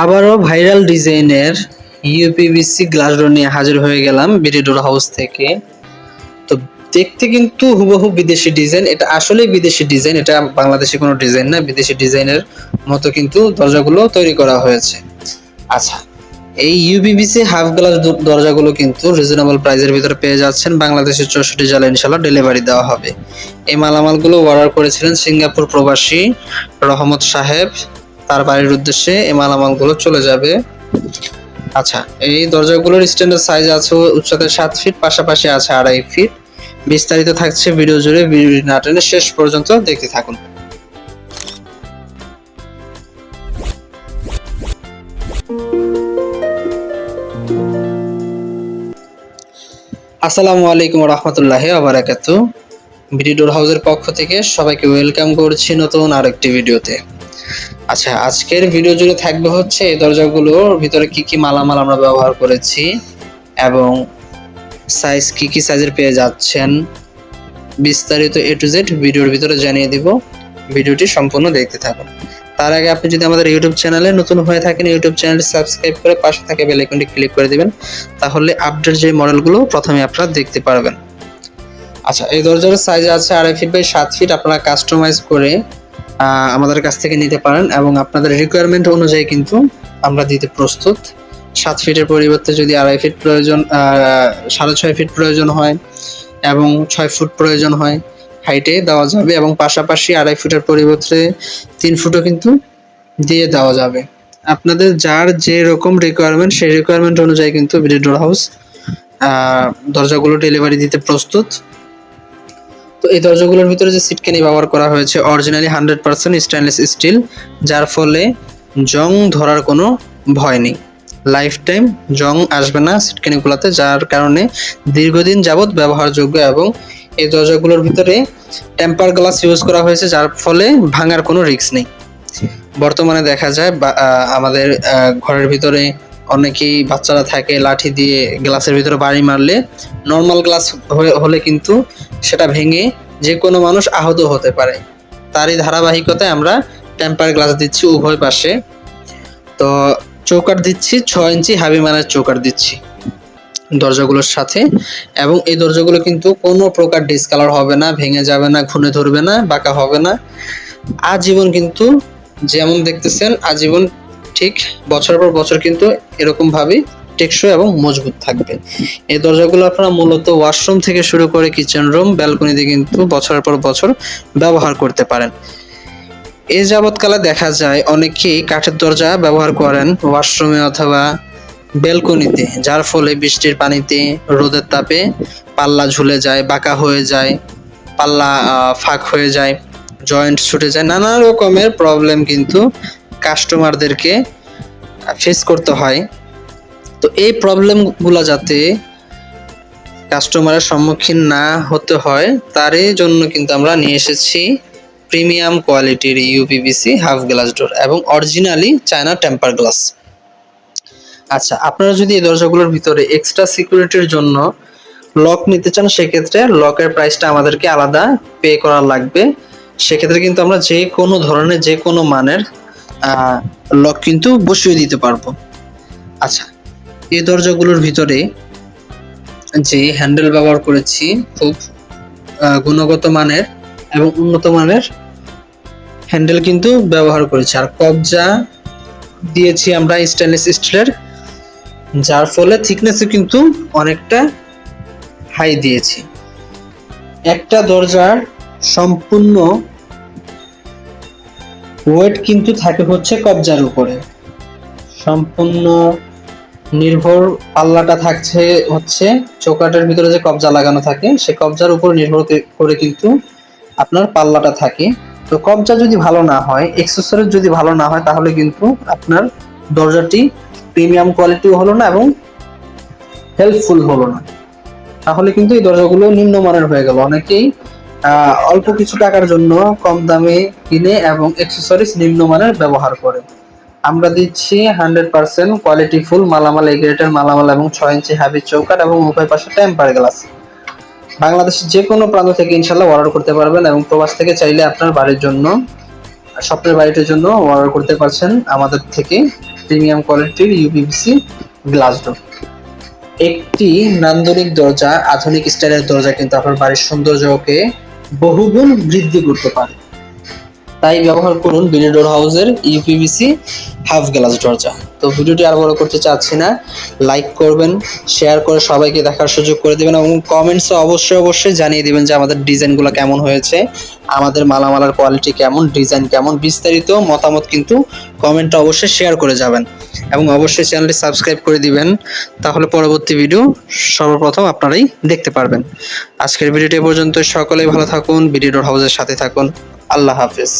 আবারও ভাইরাল ডিজাইনের uPVC glass door নিয়ে হাজির হয়ে গেলাম বিডি ডোর হাউস থেকে। তো দেখতে কিন্তু হুবহু বিদেশি ডিজাইন। এটা আসলেই বিদেশি ডিজাইন, এটা বাংলাদেশি কোনো ডিজাইন না, বিদেশি ডিজাইনের মতো কিন্তু দরজাগুলো তৈরি করা হয়েছে। আচ্ছা এই ইউপিভিসি হাফ গ্লাস দরজাগুলো কিন্তু রিজনেবল প্রাইসের ভিতরে পেয়ে যাচ্ছেন। বাংলাদেশের চৌষট্টি জেলা ইনশাল্লাহ ডেলিভারি দেওয়া হবে। এই মালামালগুলো অর্ডার করেছিলেন সিঙ্গাপুর প্রবাসী রহমত সাহেব। তার বাড়ির উদ্দেশ্যে এই মালামালগুলো চলে যাবে। আচ্ছা এই দরজাগুলোর স্ট্যান্ডার্ড সাইজ আছে উচ্চতায় সাত ফিট পাশাপাশি আছে আড়াই ফিট বিস্তারিত থাকছে ভিডিও জুড়ে ভিডিও না টেনে শেষ পর্যন্ত দেখতে থাকুন। আসসালামু আলাইকুম রহমতুল্লাহ আবরাকাত বিডি ডোর হাউসের পক্ষ থেকে সবাইকে ওয়েলকাম করছি নতুন আরেকটি ভিডিওতে আচ্ছা আজকের ভিডিও জুড়ে থাকবে হচ্ছে এই দরজাগুলোর ভিতরে কি কি মালামাল আমরা ব্যবহার করেছি এবং সাইজ কি কি সাইজের পেয়ে যাচ্ছেন বিস্তারিত এ টু জেড ভিডিওর ভিতরে জানিয়ে দিব। ভিডিওটি সম্পূর্ণ দেখতে থাকুন। তার আগে আপনি যদি আমাদের ইউটিউব চ্যানেলে নতুন হয়ে থাকেন ইউটিউব চ্যানেলটি সাবস্ক্রাইব করে পাশে থাকা বেল আইকনটি ক্লিক করে দিবেন, তাহলে আপডেট যে মডেলগুলো প্রথমে আপনারা দেখতে পারবেন। আচ্ছা এই দরজার সাইজ আছে আড়াই ফিট বাই সাত ফিট আপনারা কাস্টমাইজ করে আমাদের কাছ থেকে নিতে পারেন এবং আপনাদের রিকোয়ারমেন্ট অনুযায়ী কিন্তু আমরা দিতে প্রস্তুত। সাত ফিটের পরিবর্তে যদি আড়াই ফিট প্রয়োজন সাড়ে ছয় ফিট প্রয়োজন হয় এবং ছয় ফুট প্রয়োজন হয় হাইটে দেওয়া যাবে এবং পাশাপাশি আড়াই ফুটের পরিবর্তে তিন ফুটও কিন্তু দিয়ে দেওয়া যাবে। আপনাদের যার যে রকম রিকোয়ারমেন্ট সেই রিকোয়ারমেন্ট অনুযায়ী কিন্তু বিডি ডোর হাউস দরজাগুলো ডেলিভারি দিতে প্রস্তুত। তো এই দরজাগুলোর ভিতরে যে সিটকানি ব্যবহার করা হয়েছে originally hundred percent stainless steel যার ফলে জং ধরার কোনো ভয় নেই। লাইফ টাইম জং আসবে না সিটকানিগুলোতে, যার কারণে দীর্ঘদিন যাবৎ ব্যবহারযোগ্য এবং এই দরজাগুলোর ভিতরে টেম্পার গ্লাস ইউজ করা হয়েছে, যার ফলে ভাঙার কোনো রিস্ক নেই। বর্তমানে দেখা যায় আমাদের ঘরের ভিতরে অনেকেই বাচ্চারা থাকে লাঠি দিয়ে গ্লাসের ভিতরে বাড়ি মারলে নর্মাল গ্লাস হলে কিন্তু সেটা ভেঙে যে কোনো মানুষ আহত হতে পারে। তারই ধারাবাহিকতায় আমরা টেম্পার গ্লাস দিচ্ছি উভয় পাশে। তো চৌকার দিচ্ছি, ছয় ইঞ্চি হাবি মানের চৌকাট দিচ্ছি দরজাগুলোর সাথে। এবং এই দরজাগুলো কিন্তু কোনো প্রকার ডিসকালার হবে না, ভেঙে যাবে না ঘুনে ধরবে না, বাঁকা হবে না। আজীবন কিন্তু যেমন দেখতেছেন, আজীবন ঠিক বছর পর বছর কিন্তু এরকম ভাবেই টেকসই এবং মজবুত থাকবে। এই দরজাগুলো আপনারা মূলত ওয়াশরুম থেকে শুরু করে কিচেন রুম ব্যালকনিতে কিন্তু বছরের পর বছর ব্যবহার করতে পারেন। এ যাবৎকালে দেখা যায় অনেকেই কাঠের দরজা ব্যবহার করেন ওয়াশরুমে অথবা ব্যালকনিতে যার ফলে বৃষ্টির পানিতে রোদের তাপে পাল্লা ঝুলে যায়, বাঁকা হয়ে যায়, পাল্লা ফাঁক হয়ে যায় জয়েন্ট ছুটে যায়, নানা রকমের প্রবলেম কিন্তু কাস্টমারদেরকে ফেস করতে হয়। তো এই প্রবলেমগুলো যাতে কাস্টমারের সম্মুখীন না হতে হয়, তারই জন্য কিন্তু আমরা নিয়ে এসেছি প্রিমিয়াম কোয়ালিটির ইউপিভিসি হাফ গ্লাস ডোর এবং অরিজিনালি চায়না টেম্পার গ্লাস আচ্ছা আপনারা যদি এই দরজাগুলোর ভিতরে এক্সট্রা সিকিউরিটির জন্য লক নিতে চান, সেক্ষেত্রে লকের প্রাইসটা আমাদেরকে আলাদা পে করা লাগবে। সেক্ষেত্রে কিন্তু আমরা যে কোনো ধরনের যে কোনো মানের লক কিন্তু বসিয়ে দিতে পারব। আচ্ছা এই দরজাগুলোর ভিতরে যে হ্যান্ডেল ব্যবহার করেছি খুব গুণগত মানের এবং উন্নত মানের হ্যান্ডেল কিন্তু ব্যবহার করেছি। আর কবজা দিয়েছি আমরা স্টেনলেস স্টিলের যার ফলে থিকনেসও কিন্তু অনেকটা হাই দিয়েছি। একটা দরজার সম্পূর্ণ ওয়েট কিন্তু থাকে হচ্ছে কবজার উপরে। সম্পূর্ণ নির্ভর পাল্লাটা থাকছে হচ্ছে চৌকাটের ভিতরে যে কবজা লাগানো থাকে, সে কবজার উপর নির্ভর করে কিন্তু আপনার পাল্লাটা থাকে। তো কবজা যদি ভালো না হয় এক্সেসরিজ যদি ভালো না হয়, তাহলে কিন্তু আপনার দরজাটি প্রিমিয়াম কোয়ালিটিও হলো না এবং হেল্পফুল হলো না। তাহলে কিন্তু এই দরজাগুলো নিম্নমানের হয়ে গেল। অনেকেই অল্প কিছু টাকার জন্য কম দামে কিনে এবং এক্সেসরিজ নিম্নমানের ব্যবহার করে। আমরা দিচ্ছি হান্ড্রেড পার্সেন্ট কোয়ালিটি ফুল মালামাল এগ্রেটের মালামাল এবং ছয় ইঞ্চি হাবি চৌকাট এবং উভয় পাশে টেম্পার গ্লাস বাংলাদেশের যে কোনো প্রান্ত থেকে ইনশাল্লাহ অর্ডার করতে পারবেন এবং প্রবাস থেকে চাইলে আপনার বাড়ির জন্য, স্বপ্নের বাড়িটির জন্য অর্ডার করতে পারছেন আমাদের থেকে প্রিমিয়াম কোয়ালিটির ইউপিভিসি গ্লাস ডোর একটি নান্দনিক দরজা, আধুনিক স্টাইলের দরজা কিন্তু আপনার বাড়ির সৌন্দর্যকে বহুগুণ বৃদ্ধি করতে পারে। তাই ব্যবহার করুন বিনিডোর হাউসের ইউপিভিসি হাফ গ্লাস দরজা। তো ভিডিওটি আর বড় করতে চাচ্ছি না লাইক করবেন শেয়ার করে সবাইকে দেখার সুযোগ করে দেবেন এবং কমেন্টসে অবশ্যই অবশ্যই জানিয়ে দেবেন যে আমাদের ডিজাইনগুলো কেমন হয়েছে, আমাদের মালামালার কোয়ালিটি কেমন ডিজাইন কেমন, বিস্তারিত মতামত কিন্তু কমেন্টটা অবশ্যই শেয়ার করে যাবেন। এবং অবশ্যই চ্যানেলটি সাবস্ক্রাইব করে দিবেন, তাহলে পরবর্তী ভিডিও সর্বপ্রথম আপনারাই দেখতে পারবেন। আজকের ভিডিওটি পর্যন্ত সকলেই ভালো থাকুন ভিডিওর হাউজের সাথে থাকুন। আল্লাহ হাফিজ।